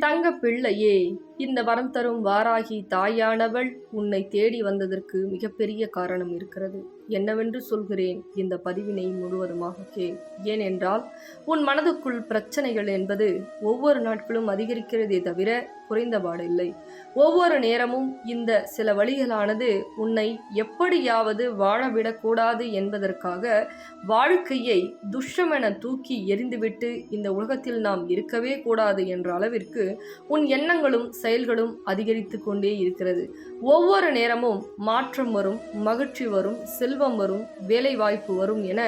தங்க பிள்ளையே இந்த வரம் தரும் வாராகி தாயானவள் உன்னை தேடி வந்ததற்கு மிகப்பெரிய காரணம் இருக்கிறது. என்னவென்று சொல்கிறேன் இந்த பதிவினை முழுவதுமாக கே ஏனென்றால் உன் மனதுக்குள் பிரச்சனைகள் என்பது ஒவ்வொரு நாட்களும் அதிகரிக்கிறதே தவிர குறைந்தபாடில்லை. ஒவ்வொரு நேரமும் இந்த சில வழிகளானது உன்னை எப்படியாவது வாழவிடக்கூடாது என்பதற்காக வாழ்க்கையை துஷ்டமென தூக்கி எறிந்துவிட்டு இந்த உலகத்தில் நாம் இருக்கவே கூடாது என்ற அளவிற்கு உன் எண்ணங்களும் செயல்களும் அதிகரித்து கொண்டே இருக்கிறது. ஒவ்வொரு நேரமும் மாற்றம் வரும் மகிழ்ச்சி வரும் செல்வம் வரும் வேலை வாய்ப்பு வரும் என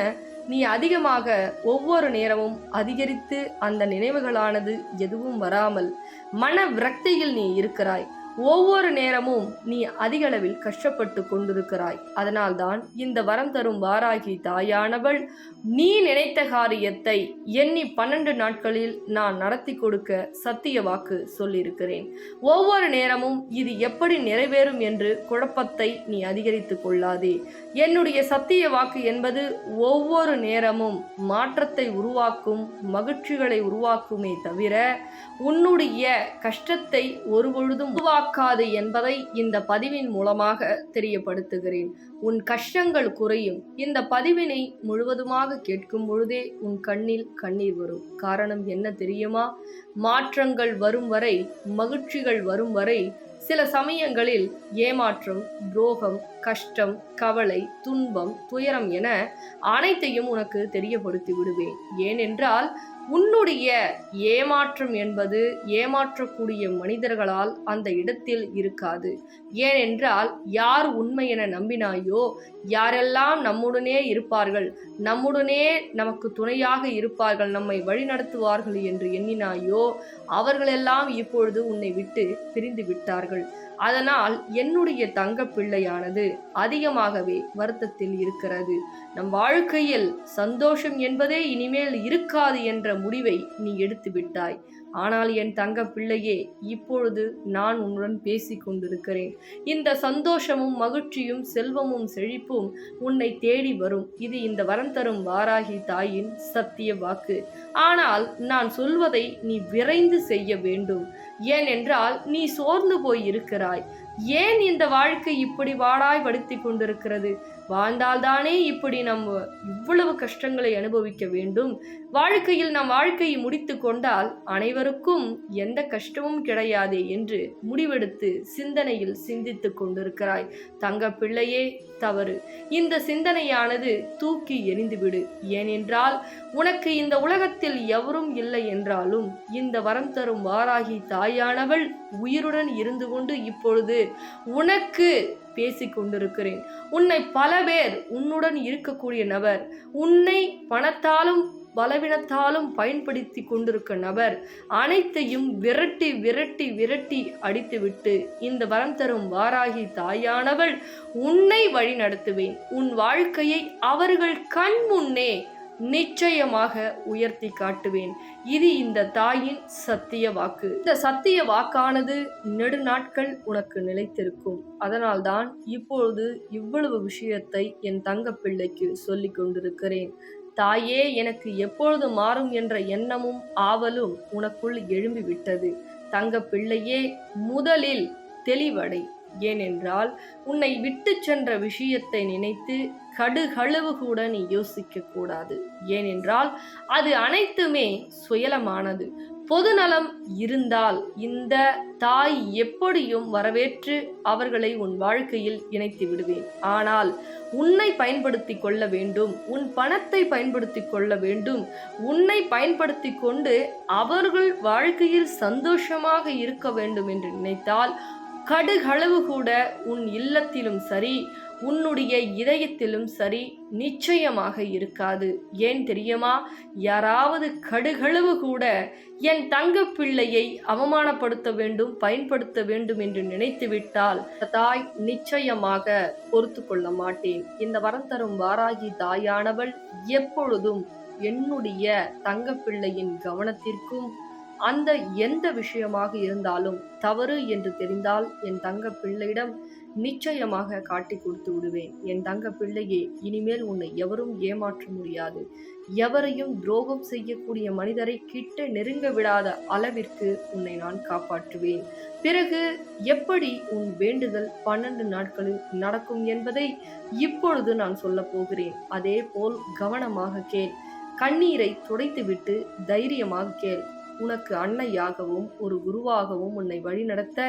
நீ அதிகமாக ஒவ்வொரு நேரமும் அதிகரித்து அந்த நினைவுகளானது எதுவும் வராமல் மன விரக்தியில் நீ இருக்கிறாய். ஒவ்வொரு நேரமும் நீ அதிகளவில் கஷ்டப்பட்டு கொண்டிருக்கிறாய். அதனால்தான் இந்த வரம் தரும் வாராகி தாயானவள் நீ நினைத்த காரியத்தை எண்ணி பன்னெண்டு நாட்களில் நான் நடத்தி கொடுக்க சத்திய வாக்கு சொல்லியிருக்கிறேன். ஒவ்வொரு நேரமும் இது எப்படி நிறைவேறும் என்று குழப்பத்தை நீ அதிகரித்து கொள்ளாதே. என்னுடைய சத்திய வாக்கு என்பது ஒவ்வொரு நேரமும் மாற்றத்தை உருவாக்கும் மகிழ்ச்சிகளை உருவாக்குமே தவிர உன்னுடைய கஷ்டத்தை ஒருபொழுதும் உருவாக்காது என்பதை இந்த பதிவின் மூலமாக தெரியப்படுத்துகிறேன். உன் கஷ்டங்கள் குறையும். இந்த பதிவினை முழுவதுமாக கேட்கும் பொழுதே உன் கண்ணில் கண்ணீர் வரும். காரணம் என்ன தெரியுமா? மாற்றங்கள் வரும் வரை மகிழ்ச்சிகள் வரும் வரை சில சமயங்களில் ஏமாற்றம் துரோகம் கஷ்டம் கவலை துன்பம் துயரம் என அனைத்தையும் உனக்கு தெரியப்படுத்தி விடுவேன். ஏனென்றால் உன்னுடைய ஏமாற்றம் என்பது ஏமாற்றக்கூடிய மனிதர்களால் அந்த இடத்தில் இருக்காது. ஏனென்றால் யார் உண்மை என நம்பினாயோ யாரெல்லாம் நம்முடனே இருப்பார்கள் நம்முடனே நமக்கு துணையாக இருப்பார்கள் நம்மை வழிநடத்துவார்கள் என்று எண்ணினாயோ அவர்களெல்லாம் இப்பொழுது உன்னை விட்டு பிரிந்து விட்டார்கள். அதனால் என்னுடைய தங்க பிள்ளையானது அதிகமாகவே வருத்தத்தில் இருக்கிறது. நம் வாழ்க்கையில் சந்தோஷம் என்பதே இனிமேல் இருக்காது என்ற முடிவை நீ எடுத்து விட்டாய் ஆனால் என் தங்க பிள்ளையே இப்பொழுது நான் உன்னுடன் பேசிக் கொண்டிருக்கிறேன். இந்த சந்தோஷமும் மகிழ்ச்சியும் செல்வமும் செழிப்பும் உன்னை தேடி வரும். இது இந்த வரம் தரும் வாராகி தாயின் சத்திய வாக்கு. ஆனால் நான் சொல்வதை நீ விரைந்து செய்ய வேண்டும். ஏனென்றால் நீ சோர்ந்து போய் இருக்கிறாய் ஏன் இந்த வாழ்க்கை இப்படி வாடாய் படுத்தி கொண்டிருக்கிறது? வாழ்ந்தால்தானே இப்படி நம்ம இவ்வளவு கஷ்டங்களை அனுபவிக்க வேண்டும்? வாழ்க்கையில் நம் வாழ்க்கையை முடித்து கொண்டால் அனைவருக்கும் எந்த கஷ்டமும் கிடையாது என்று முடிவெடுத்து சிந்தனையில் சிந்தித்து கொண்டிருக்கிறாய். தங்க பிள்ளையே தவறு. இந்த சிந்தனையானது தூக்கி எறிந்துவிடு. ஏனென்றால் உனக்கு இந்த உலகத்தில் எவரும் இல்லை என்றாலும் இந்த வரம் தரும் வாராகி தாயானவள் உயிருடன் இருந்து கொண்டு இப்பொழுது உனக்கு பேசிக் கொண்டிருக்கிறேன். உன்னை பல பேர் உன்னுடன் இருக்கக்கூடிய நபர் உன்னை பணத்தாலும் பலவீனத்தாலும் பயன்படுத்தி கொண்டிருக்க நபர் அனைத்தையும் விரட்டி விரட்டி விரட்டி அடித்துவிட்டு இந்த வரம் தரும் வாராகி தாயானவள் உன்னை வழி நடத்துவேன் உன் வாழ்க்கையை அவர்கள் கண் முன்னே நிச்சயமாக உயர்த்தி காட்டுவேன். இது இந்த தாயின் சத்திய வாக்கு. இந்த சத்திய வாக்கானது நெடுநாட்கள் உனக்கு நிலைத்திருக்கும். அதனால்தான் இப்பொழுது இவ்வளவு விஷயத்தை என் தங்க பிள்ளைக்கு சொல்லிக் கொண்டிருக்கிறேன். தாயே எனக்கு எப்பொழுது மாறும் என்ற எண்ணமும் ஆவலும் உனக்குள் எழும்பிவிட்டது. தங்க பிள்ளையே முதலில் தெளிவடை. ஏனென்றால் உன்னை விட்டு சென்ற விஷயத்தை நினைத்து கடுகளவு கூட நீ யோசிக்க கூடாது ஏனென்றால் அது அனைத்துமே சுயலமானது. பொதுநலம் இருந்தால் இந்த தாய் எப்படியும் வரவேற்று அவர்களை உன் வாழ்க்கையில் இணைத்து விடுவேன். ஆனால் உன்னை பயன்படுத்தி கொள்ள வேண்டும் உன் பணத்தை பயன்படுத்தி கொள்ள வேண்டும் உன்னை பயன்படுத்தி கொண்டு அவர்கள் வாழ்க்கையில் சந்தோஷமாக இருக்க வேண்டும் என்று நினைத்தால் கடுகளவு கூட உன் இல்லத்திலும் சரி உன்னுடைய இதயத்திலும் சரி நிச்சயமாக இருக்காது. ஏன் தெரியுமா? யாராவது கடுகளவு கூட என் தங்க பிள்ளையை அவமானப்படுத்த வேண்டும் பயன்படுத்த வேண்டும் என்று நினைத்துவிட்டால் தாய் நிச்சயமாக பொறுத்து கொள்ள மாட்டேன். இந்த வரம் தரும் வாராகி தாயானவள் எப்பொழுதும் என்னுடைய தங்க பிள்ளையின் கவனத்திற்கும் அந்த எந்த விஷயமாக இருந்தாலும் தவறு என்று தெரிந்தால் என் தங்க பிள்ளையிடம் நிச்சயமாக காட்டி கொடுத்து விடுவேன். என் தங்க பிள்ளையே இனிமேல் உன்னை எவரும் ஏமாற்ற முடியாது. எவரையும் துரோகம் செய்யக்கூடிய மனிதரை கிட்ட நெருங்க விடாத அளவிற்கு உன்னை நான் காப்பாற்றுவேன். பிறகு எப்படி உன் வேண்டுதல் பன்னெண்டு நாட்களில் நடக்கும் என்பதை இப்பொழுது நான் சொல்லப் போகிறேன். அதே போல் கவனமாக கேள். கண்ணீரை துடைத்துவிட்டு தைரியமாக கேள். உனக்கு அன்னையாகவும் ஒரு குருவாகவும் உன்னை வழிநடத்த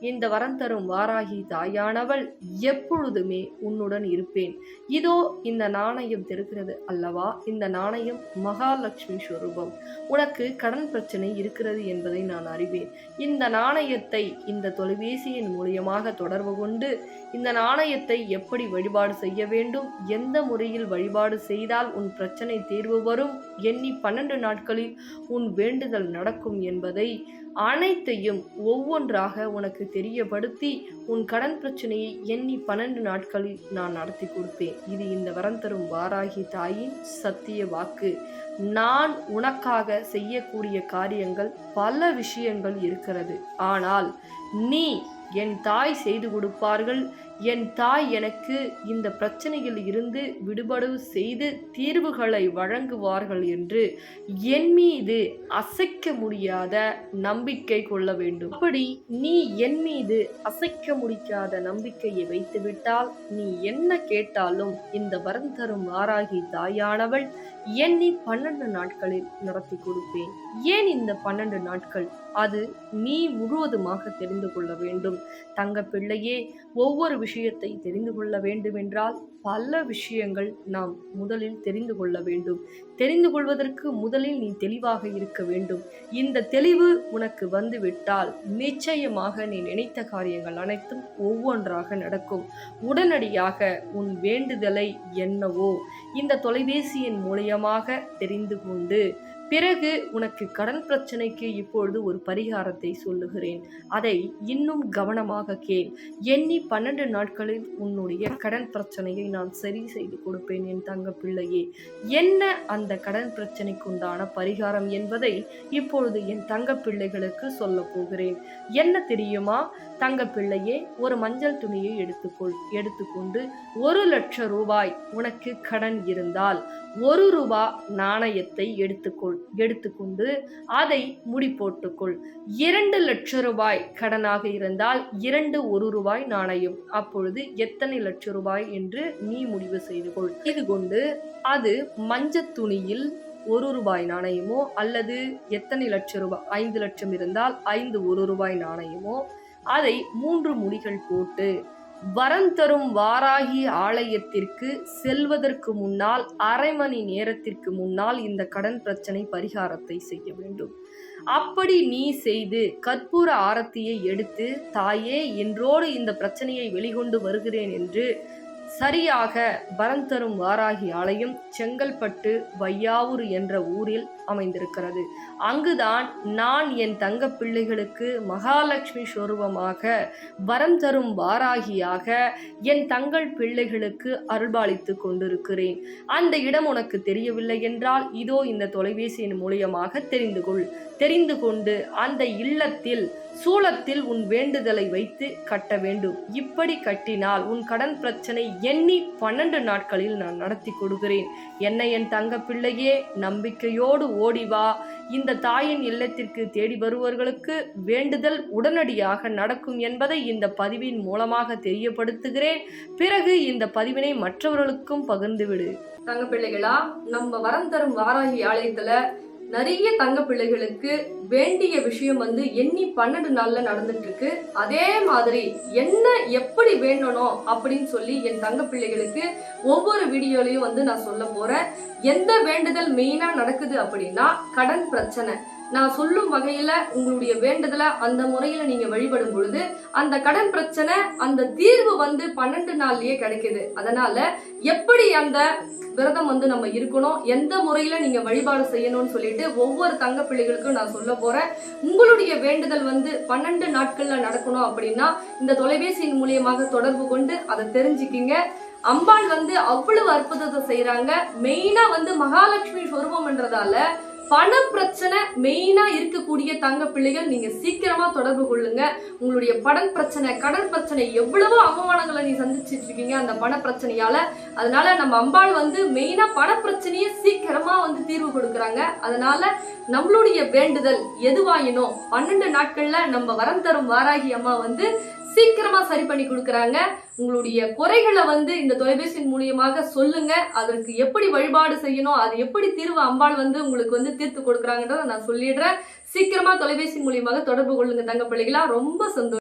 இந்த வரம் தரும் வாராகி தாயானவள் எப்பொழுதுமே உன்னுடன் இருப்பேன். இதோ இந்த நாணயம் தெரிகிறது அல்லவா? இந்த நாணயம் மகாலட்சுமி ஸ்வரூபம் உனக்கு கடன் பிரச்சனை இருக்கிறது என்பதை நான் அறிவேன். இந்த நாணயத்தை இந்த தொலைபேசியின் மூலியமாக தொடர்பு கொண்டு இந்த நாணயத்தை எப்படி வழிபாடு செய்ய வேண்டும்? எந்த முறையில் வழிபாடு செய்தால் உன் பிரச்சனை தீர்வு வரும்? எண்ணி பன்னெண்டு நாட்களில் உன் வேண்டுதல் நடக்கும் என்பதை அனைத்தையும் ஒவ்வொன்றாக உனக்கு தெரியப்படுத்தி உன் கடன் பிரச்சனையை எண்ணி பன்னெண்டு நாட்களில் நான் நடத்தி கொடுப்பேன். இது இந்த வரம் தரும் வாராகி தாயின் சத்திய வாக்கு. நான் உனக்காக செய்யக்கூடிய காரியங்கள் பல விஷயங்கள் இருக்கிறது. ஆனால் நீ என் தாய் செய்து கொடுப்பார்கள். என் தாய் எனக்கு இந்த பிரச்சனையில் இருந்து விடுபடு செய்து தீர்வுகளை வழங்குவார்கள் என்று என் மீது அசைக்க முடியாத நம்பிக்கை கொள்ள வேண்டும். அப்படி நீ என் மீது அசைக்க முடியாத நம்பிக்கையை வைத்துவிட்டால் நீ என்ன கேட்டாலும் இந்த வரம் தரும் ஆராகி தாயானவள் எண்ணி பன்னெண்டு நாட்களில் நடத்தி கொடுப்பேன். ஏன் இந்த பன்னெண்டு நாட்கள்? அது நீ முழுவதுமாக தெரிந்து கொள்ள வேண்டும். தங்க பிள்ளையே ஒவ்வொரு விஷயத்தை தெரிந்து கொள்ள வேண்டுமென்றால் பல விஷயங்கள் நாம் முதலில் தெரிந்து கொள்ள வேண்டும். தெரிந்து கொள்வதற்கு முதலில் நீ தெளிவாக இருக்க வேண்டும். இந்த தெளிவு உனக்கு வந்துவிட்டால் நிச்சயமாக நீ நினைத்த காரியங்கள் அனைத்தும் ஒவ்வொன்றாக நடக்கும். உடனடியாக உன் வேண்டுதலை என்னவோ இந்த தொலைபேசியின் மூலியமாக தெரிந்து கொண்டு பிறகு உனக்கு கடன் பிரச்சனைக்கு இப்பொழுது ஒரு பரிகாரத்தை சொல்லுகிறேன். அதை இன்னும் கவனமாக கேள். எண்ணி பன்னெண்டு நாட்களில் உன்னுடைய கடன் பிரச்சனையை நான் சரி செய்து கொடுப்பேன் என் தங்க பிள்ளையே என்ன அந்த கடன் பிரச்சனைக்கு உண்டான பரிகாரம் என்பதை இப்பொழுது என் தங்க பிள்ளைகளுக்கு சொல்ல போகிறேன். என்ன தெரியுமா? தங்க பிள்ளையே ஒரு மஞ்சள் துணியை எடுத்துக்கொள். எடுத்துக்கொண்டு ஒரு லட்சம் ரூபாய் உனக்கு கடன் இருந்தால் ஒரு ரூபா நாணயத்தை எடுத்துக்கொள். எடுத்துக்கொண்டு அதை முடி போட்டுக்கொள் இரண்டு லட்சம் ரூபாய் கடனாக இருந்தால் இரண்டு ஒரு ரூபாய் நாணயம். அப்பொழுது எத்தனை லட்சம் ரூபாய் என்று நீ முடிவு செய்து கொள் இது கொண்டு அது மஞ்சள் துணியில் ஒரு ரூபாய் நாணயமோ அல்லது எத்தனை லட்சம் ரூபாய் ஐந்து லட்சம் இருந்தால் ஐந்து ஒரு ரூபாய் நாணயமோ அதை மூன்று முடிகள் போட்டு வரம் தரும் வாராகி ஆலயத்திற்கு செல்வதற்கு முன்னால் அரை மணி நேரத்திற்கு முன்னால் இந்த கடன் பிரச்சனை பரிகாரத்தை செய்ய வேண்டும். அப்படி நீ செய்து கற்பூர ஆரத்தியை எடுத்து தாயே என்றோடு இந்த பிரச்சனையை வெளிக்கொண்டு வருகிறேன் என்று சரியாக வரம் தரும் வாராகி ஆலயம் செங்கல்பட்டு வையாவூர் என்ற ஊரில் அமைந்திருக்கிறது. அங்குதான் நான் என் தங்க பிள்ளைகளுக்கு மகாலட்சுமி ஸ்வரூபமாக வரம் தரும் வாராகியாக என் தங்கள் பிள்ளைகளுக்கு அருள்பாலித்து கொண்டிருக்கிறேன். அந்த இடம் உனக்கு தெரியவில்லை என்றால் இதோ இந்த தொலைபேசியின் மூலியமாக தெரிந்து கொள். தெரிந்து கொண்டு அந்த இல்லத்தில் சூளத்தில் உன் வேண்டுதலை வைத்து கட்ட வேண்டும். இப்படி கட்டினால் உன் கடன் பிரச்சனை எண்ணி பன்னெண்டு நாட்களில் நான் நடத்தி கொடுக்கிறேன். என்னை என் தங்க பிள்ளையே நம்பிக்கையோடு ஓடி வா. இந்த தாயின் இல்லத்திற்கு தேடி வருவர்களுக்கு வேண்டுதல் உடனடியாக நடக்கும் என்பதை இந்த பதிவின் மூலமாக தெரியப்படுத்துகிறேன். பிறகு இந்த பதிவினை மற்றவர்களுக்கும் பகிர்ந்துவிடு தங்க பிள்ளைகளா நம்ம வரம் தரும் வாராகி ஆலயத்துல நிறைய தங்க பிள்ளைகளுக்கு வேண்டிய விஷயம் வந்து எண்ணி பன்னெண்டு நாள்ல நடந்துட்டு இருக்கு அதே மாதிரி என்ன எப்படி வேண்டணும் அப்படின்னு சொல்லி என் தங்க பிள்ளைகளுக்கு ஒவ்வொரு வீடியோலையும் வந்து நான் சொல்ல போறேன். எந்த வேண்டுதல் மெயினா நடக்குது அப்படின்னா கடன் பிரச்சனை. நான் சொல்லும் வகையில உங்களுடைய வேண்டுதலை அந்த முறையில நீங்க வழிபடும் பொழுது அந்த கடன் பிரச்சனை அந்த தீர்வு வந்து பன்னெண்டு நாள்லயே கிடைக்குது. அதனால எப்படி அந்த விரதம் வந்து நம்ம இருக்கணும் எந்த முறையில நீங்க வழிபாடு செய்யணும்னு சொல்லிட்டு ஒவ்வொரு தங்க பிள்ளைகளுக்கும் நான் சொல்ல போறேன். உங்களுடைய வேண்டுதல் வந்து பன்னெண்டு நாட்கள்ல நடக்கணும் அப்படின்னா இந்த தொலைபேசியின் மூலியமாக தொடர்பு கொண்டு அதை தெரிஞ்சுக்கிங்க. அம்பாள் வந்து அவ்வளவு அற்புதத்தை செய்யறாங்க மெயினா வந்து மகாலட்சுமி சொருபம்ன்றதால பண பிரச்சனை மெயினா இருக்கக்கூடிய தங்க பிள்ளைகள் நீங்க சீக்கிரமா தொடர்பு கொள்ளுங்க. உங்களுடைய படன் பிரச்சனை கடன் பிரச்சனை எவ்வளவோ அவமானங்களை நீ சந்திச்சிட்டு இருக்கீங்க அந்த பண பிரச்சனையால. அதனால நம்ம அம்பாள் வந்து மெயினா பண பிரச்சனையை சீக்கிரமா வந்து தீர்வு கொடுக்குறாங்க. அதனால நம்மளுடைய வேண்டுதல் எதுவாயினோ பன்னெண்டு நாட்கள்ல நம்ம வரம் தரும் வாராகி அம்மா வந்து சீக்கிரமா சரி பண்ணி கொடுக்கறாங்க. உங்களுடைய குறைகளை வந்து இந்த தொலைபேசியின் மூலியமாக சொல்லுங்க. அதற்கு எப்படி வழிபாடு செய்யணும் அது எப்படி தீர்வு அம்பாள் வந்து உங்களுக்கு வந்து தீர்த்து கொடுக்குறாங்கன்றத நான் சொல்லிடுறேன். சீக்கிரமா தொலைபேசி மூலியமாக தொடர்பு கொள்ளுங்க தங்க பிள்ளைகளா ரொம்ப சந்தோஷம்.